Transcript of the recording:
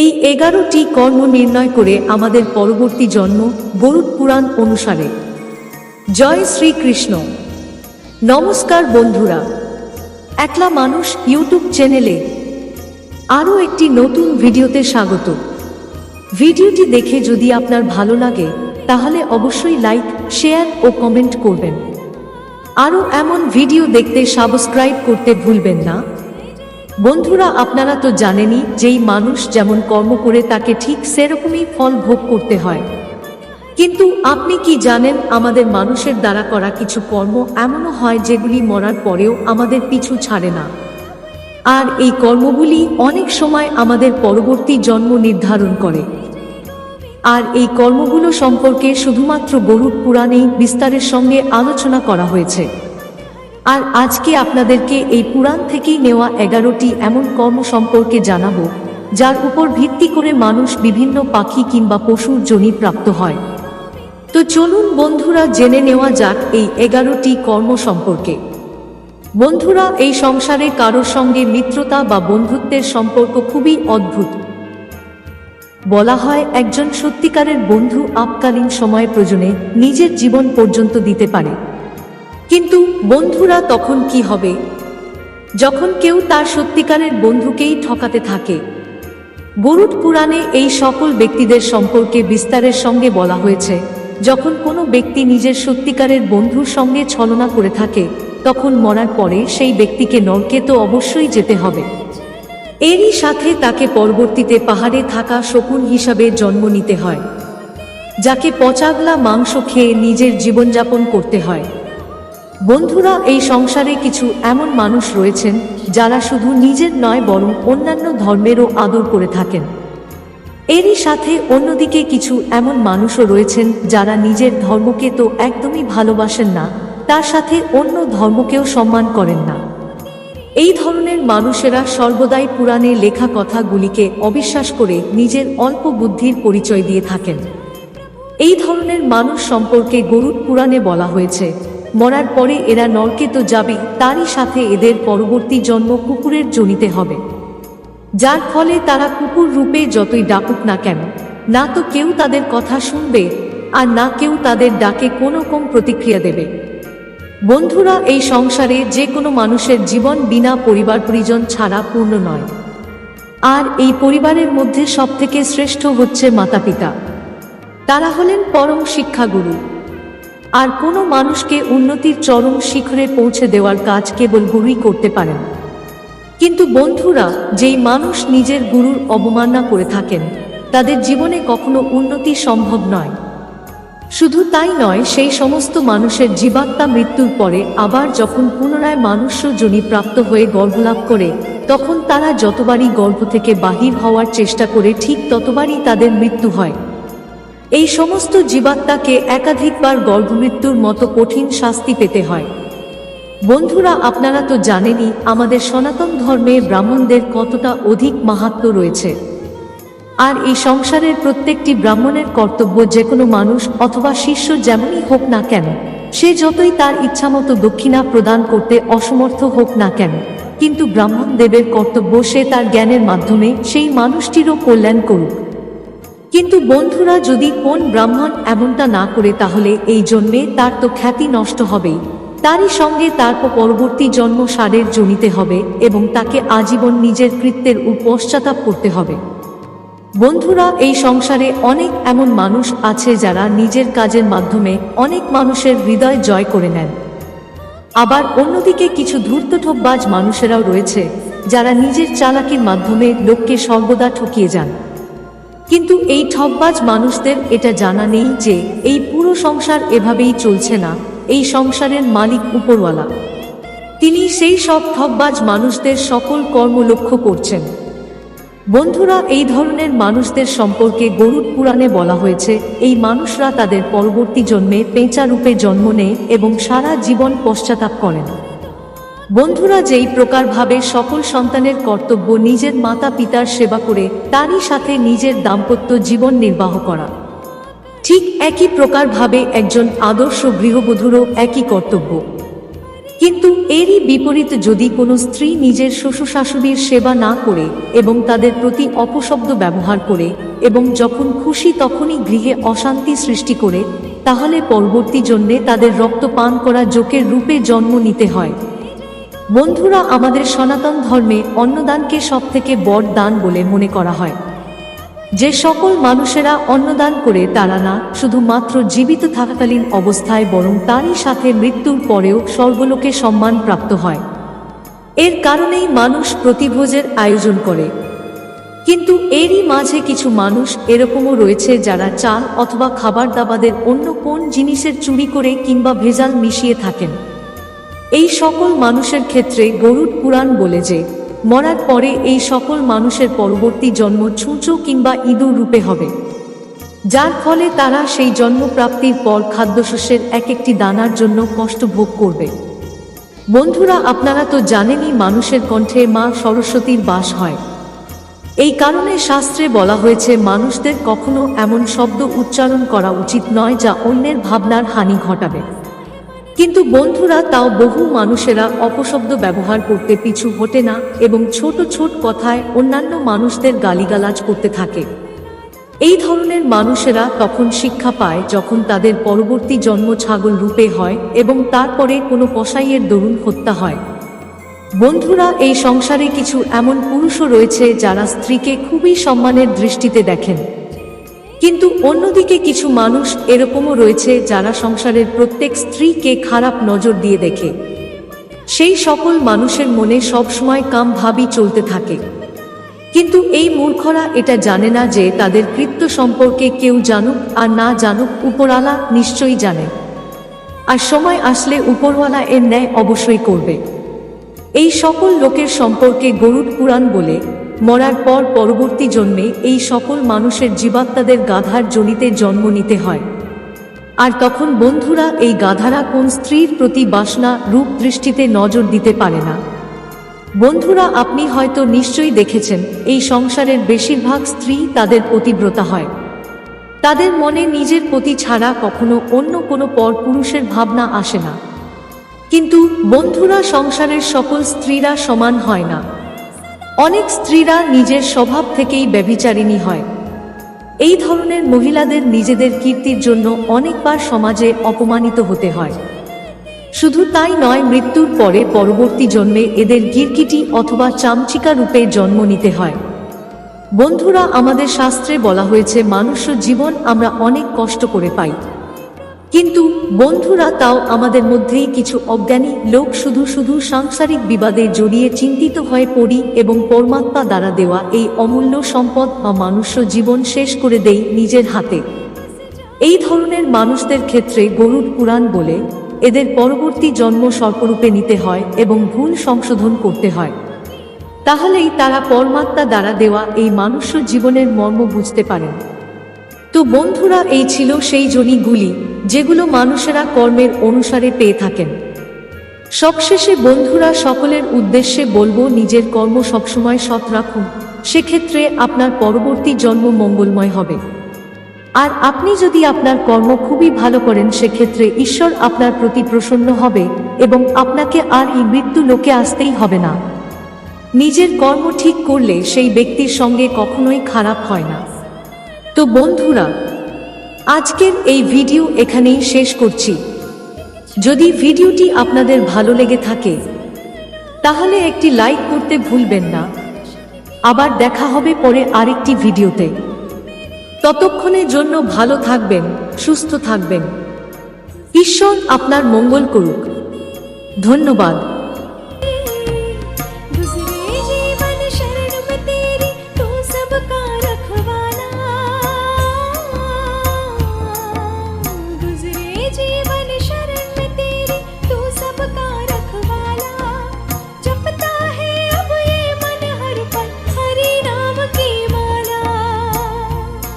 এই এগারোটি কর্ম নির্ণয় করে আমাদের পরবর্তী জন্ম গরুড পুরাণ অনুসারে। জয় শ্রীকৃষ্ণ। নমস্কার বন্ধুরা। একলা মানুষ ইউটিউব চ্যানেলে আরও একটি নতুন ভিডিওতে স্বাগত। ভিডিওটি দেখে যদি আপনার ভালো লাগে, তাহলে অবশ্যই লাইক, শেয়ার ও কমেন্ট করবেন। আরও এমন ভিডিও দেখতে সাবস্ক্রাইব করতে ভুলবেন না। বন্ধুরা, আপনারা তো জানেনই, যেই মানুষ যেমন কর্ম করে তাকে ঠিক সেরকমই ফল ভোগ করতে হয়। কিন্তু আপনি কি জানেন, আমাদের মানুষের দ্বারা করা কিছু কর্ম এমনও হয় যেগুলি মরার পরেও আমাদের পিছু ছাড়ে না। আর এই কর্মগুলি অনেক সময় আমাদের পরবর্তী জন্ম নির্ধারণ করে। আর এই কর্মগুলো সম্পর্কে শুধুমাত্র গরুড পুরাণেই বিস্তারের সঙ্গে আলোচনা করা হয়েছে। আর আজকে আপনাদেরকে এই পুরাণ থেকেই নেওয়া এগারোটি এমন কর্ম সম্পর্কে জানাব, যার উপর ভিত্তি করে মানুষ বিভিন্ন পাখি কিংবা পশুর জনি প্রাপ্ত হয়। তো চলুন বন্ধুরা জেনে নেওয়া যাক এই এগারোটি কর্ম সম্পর্কে। বন্ধুরা, এই সংসারে কারোর সঙ্গে মিত্রতা বা বন্ধুত্বের সম্পর্ক খুবই অদ্ভুত। বলা হয়, একজন সত্যিকারের বন্ধু আপকালীন সময় প্রয়োজনে নিজের জীবন পর্যন্ত দিতে পারে। কিন্তু বন্ধুরা তখন কি হবে? যখন কেউ তার সত্যিকারের বন্ধুকেই ঠকাতে থাকে। গরুড পুরাণে এই সকল ব্যক্তিদের সম্পর্কে বিস্তারের সঙ্গে বলা হয়েছে। যখন কোনো ব্যক্তি নিজের সত্যিকারের বন্ধুর সঙ্গে ছলনা করে থাকে, তখন মরার পরে সেই ব্যক্তিকে নরকে তো অবশ্যই যেতে হবে। এরই সাথে তাকে পরবর্তীতে পাহাড়ে থাকা শকুন হিসাবে জন্ম নিতে হয়, যাকে পচাগলা মাংস খেয়ে নিজের জীবনযাপন করতে হয়। বন্ধুরা, এই সংসারে কিছু এমন মানুষ রয়েছেন যারা শুধু নিজের নয়, বরং অন্যান্য ধর্মেরও আদর করে থাকেন। এরই সাথে অন্যদিকে কিছু এমন মানুষও রয়েছেন যারা নিজের ধর্মকে তো একদমই ভালোবাসেন না, তার সাথে অন্য ধর্মকেও সম্মান করেন না। এই ধরনের মানুষেরা সর্বদাই পুরাণে লেখা কথাগুলিকে অবিশ্বাস করে নিজের অল্প বুদ্ধির পরিচয় দিয়ে থাকেন। এই ধরনের মানুষ সম্পর্কে গরুর পুরাণে বলা হয়েছে মরার পরে এরা নরকে তো যাবে, তারই সাথে এদের পরবর্তী জন্ম কুকুরের জনিতে হবে। যার ফলে তারা কুকুর রূপে যতই ডাকুক না কেন, না তো কেউ তাদের কথা শুনবে, আর না কেউ তাদের ডাকে কোনো কম প্রতিক্রিয়া দেবে। বন্ধুরা, এই সংসারে যে কোনো মানুষের জীবন বিনা পরিবার পরিজন ছাড়া পূর্ণ নয়। আর এই পরিবারের মধ্যে সবথেকে শ্রেষ্ঠ হচ্ছে মাতা পিতা তারা হলেন পরম শিক্ষাগুরু। আর কোনো মানুষকে উন্নতির চরম শিখরে পৌঁছে দেওয়ার কাজ কেবল গুরুই করতে পারেন। কিন্তু বন্ধুরা, যেই মানুষ নিজের গুরুর অবমাননা করে থাকেন, তাদের জীবনে কখনো উন্নতি সম্ভব নয়। শুধু তাই নয়, সেই সমস্ত মানুষের জীবাত্মা মৃত্যুর পরে আবার যখন পুনরায় মানুষ্য জনি প্রাপ্ত হয়ে গর্ভলাভ করে, তখন তারা যতবারই গর্ভ থেকে বাহির হওয়ার চেষ্টা করে, ঠিক ততবারই তাদের মৃত্যু হয়। এই সমস্ত জীবাত্মাকে একাধিকবার গর্ভমৃত্যুর মতো কঠিন শাস্তি পেতে হয়। বন্ধুরা, আপনারা তো জানেনই, আমাদের সনাতন ধর্মে ব্রাহ্মণদের কতটা অধিক মাহাত্ম রয়েছে। আর এই সংসারের প্রত্যেকটি ব্রাহ্মণের কর্তব্য যে কোনো মানুষ অথবা শিষ্য যেমনই হোক না কেন, সে যতই তার ইচ্ছামতো দক্ষিণা প্রদান করতে অসমর্থ হোক না কেন, কিন্তু ব্রাহ্মণ দেবের কর্তব্য সে তার জ্ঞানের মাধ্যমে সেই মানুষটিরও কল্যাণ করুক। কিন্তু বন্ধুরা যদি কোন ব্রাহ্মণ এমনটা না করে তাহলে এই জন্মে তার তো খ্যাতি নষ্ট হবেই। তারই সঙ্গে তার পরবর্তী জন্ম সারের জনিতে হবে এবং তাকে আজীবন নিজের কৃত্যের উপশ্চাতাপ করতে হবে। বন্ধুরা, এই সংসারে অনেক এমন মানুষ আছে যারা নিজের কাজের মাধ্যমে অনেক মানুষের হৃদয় জয় করে নেন। আবার অন্যদিকে কিছু ধূর্তঠোপবাজ মানুষেরাও রয়েছে যারা নিজের চালাকির মাধ্যমে লোককে সর্বদা ঠকিয়ে যান। কিন্তু এই ঠকবাজ মানুষদের এটা জানা নেই যে এই পুরো সংসার এভাবেই চলছে না, এই সংসারের মালিক উপরওয়ালা। তিনি সেই সব ঠকবাজ মানুষদের সকল কর্ম লক্ষ্য করছেন। বন্ধুরা, এই ধরনের মানুষদের সম্পর্কে গরুড পুরাণে বলা হয়েছে, এই মানুষরা তাদের পরবর্তী জন্মে পেঁচা রূপে জন্ম নেয় এবং সারা জীবন পশ্চাতাপ করেন। বন্ধুরা যেই প্রকারভাবে সকল সন্তানের কর্তব্য নিজের মাতা পিতার সেবা করে, তারই সাথে নিজের দাম্পত্য জীবন নির্বাহ করা। ঠিক একই প্রকারভাবে একজন আদর্শ গৃহবধূরও একই কর্তব্য। কিন্তু এরই বিপরীত যদি কোনো স্ত্রী নিজের শ্বশুর শাশুড়ির সেবা না করে এবং তাদের প্রতি অপশব্দ ব্যবহার করে এবং যখন খুশি তখনই গৃহে অশান্তি সৃষ্টি করে, তাহলে পরবর্তী জন্যে তাদের রক্ত পান করা জোকের রূপে জন্ম নিতে হয়। বন্ধুরা, আমাদের সনাতন ধর্মে অন্নদানকে সবথেকে বড় দান বলে মনে করা হয়। যে সকল মানুষেরা অন্নদান করে তারা না, শুধুমাত্র জীবিত থাকাকালীন অবস্থায় বরং তারই সাথে মৃত্যুর পরেও স্বর্গলোকে সম্মান প্রাপ্ত হয়। এর কারণেই মানুষ প্রতিভোজের আয়োজন করে। কিন্তু এরই মাঝে কিছু মানুষ এরকমও রয়েছে যারা চাল অথবা খাবার দাবাদের অন্য কোন জিনিসের চুরি করে কিংবা ভেজাল মিশিয়ে থাকেন। এই সকল মানুষের ক্ষেত্রে গরুড পুরাণ বলে যে, মরার পরে এই সকল মানুষের পরবর্তী জন্ম ছুঁচো কিংবা ইঁদুর রূপে হবে। যার ফলে তারা সেই জন্মপ্রাপ্তির পর খাদ্যশস্যের এক একটি দানার জন্য কষ্ট ভোগ করবে। বন্ধুরা, আপনারা তো জানেনই মানুষের কণ্ঠে মা সরস্বতীর বাস হয়। এই কারণে শাস্ত্রে বলা হয়েছে, মানুষদের কখনো এমন শব্দ উচ্চারণ করা উচিত নয় যা অন্যের ভাবনার হানি ঘটাবে। কিন্তু বন্ধুরা, তাও বহু মানুষেরা অপশব্দ ব্যবহার করতে পিছু হটে না এবং ছোট ছোট কথায় অন্যান্য মানুষদের গালিগালাজ করতে থাকে। এই ধরনের মানুষেরা তখন শিক্ষা পায় যখন তাদের পরবর্তী জন্ম ছাগল রূপে হয় এবং তারপরে কোনো কসাইয়ের দরুন হত্যা হয়। বন্ধুরা, এই সংসারে কিছু এমন পুরুষও রয়েছে যারা স্ত্রীকে খুবই সম্মানের দৃষ্টিতে দেখেন। কিন্তু অন্যদিকে কিছু মানুষ এরকমও রয়েছে যারা সংসারের প্রত্যেক স্ত্রীকে খারাপ নজর দিয়ে দেখে। সেই সকল মানুষের মনে সবসময় কাম ভাবি চলতে থাকে। কিন্তু এই মূর্খরা এটা জানে না যে তাদের কৃত্য সম্পর্কে কেউ জানুক আর না জানুক উপরওয়ালা নিশ্চয়ই জানে। আর সময় আসলে উপরওয়ালা এর ন্যায় অবশ্যই করবে। এই সকল লোকের সম্পর্কে গরুড পুরাণ বলে মরার পর পরবর্তী জন্মে এই সকল মানুষের জীবাত্মাদের গাধার জনিতে জন্ম নিতে হয়। আর তখন বন্ধুরা এই গাধারা কোন স্ত্রীর প্রতি বাসনা, রূপ দৃষ্টিতে নজর দিতে পারে না। বন্ধুরা, আপনি হয়তো নিশ্চয়ই দেখেছেন, এই সংসারের বেশিরভাগ স্ত্রী তাদের পতিব্রতা হয়। তাদের মনে নিজের প্রতি ছাড়া কখনো অন্য কোনো পর পুরুষের ভাবনা আসে না। কিন্তু বন্ধুরা, সংসারের সকল স্ত্রীরা সমান হয় না। অনেক স্ত্রীরা নিজের স্বভাব থেকেই ব্যভিচারিণী হয়। এই ধরনের মহিলাদের নিজেদের কীর্তির জন্য অনেকবার সমাজে অপমানিত হতে হয়। শুধু তাই নয়, মৃত্যুর পরে পরবর্তী জন্মে এদের গিরকিটি অথবা চামচিকা রূপে জন্ম নিতে হয়। বন্ধুরা, আমাদের শাস্ত্রে বলা হয়েছে মানুষ্য জীবন আমরা অনেক কষ্ট করে পাই। কিন্তু বন্ধুরা তাও আমাদের মধ্যেই কিছু অজ্ঞানী লোক শুধু শুধু সাংসারিক বিবাদে জড়িয়ে চিন্তিত হয়ে পড়ি এবং পরমাত্মা দ্বারা দেওয়া এই অমূল্য সম্পদ বা মানুষ্য জীবন শেষ করে দেই নিজের হাতে। এই ধরনের মানুষদের ক্ষেত্রে গরুর পুরাণ বলে, এদের পরবর্তী জন্ম সর্পরূপে নিতে হয় এবং ভুল সংশোধন করতে হয়। তাহলেই তারা পরমাত্মা দ্বারা দেওয়া এই মানুষ্য জীবনের মর্ম বুঝতে পারেন। তো বন্ধুরা, এই ছিল সেই জনিগুলি যেগুলো মানুষেরা কর্মের অনুসারে পেয়ে থাকেন। সবশেষে বন্ধুরা, সকলের উদ্দেশ্যে বলব, নিজের কর্ম সবসময় সৎ রাখুন। সেক্ষেত্রে আপনার পরবর্তী জন্ম মঙ্গলময় হবে। আর আপনি যদি আপনার কর্ম খুবই ভালো করেন, সেক্ষেত্রে ঈশ্বর আপনার প্রতি প্রসন্ন হবে এবং আপনাকে আর এই মৃত্যু লোকে আসতেই হবে না। নিজের কর্ম ঠিক করলে সেই ব্যক্তির সঙ্গে কখনোই খারাপ হয় না। তো বন্ধুরা, আজকের এই ভিডিও এখানেই শেষ করছি। যদি ভিডিওটি আপনাদের ভালো লেগে থাকে, তাহলে একটি লাইক করতে ভুলবেন না। আবার দেখা হবে পরে আরেকটি ভিডিওতে। ততক্ষণের জন্য ভালো থাকবেন, সুস্থ থাকবেন। ঈশ্বর আপনার মঙ্গল করুক। ধন্যবাদ।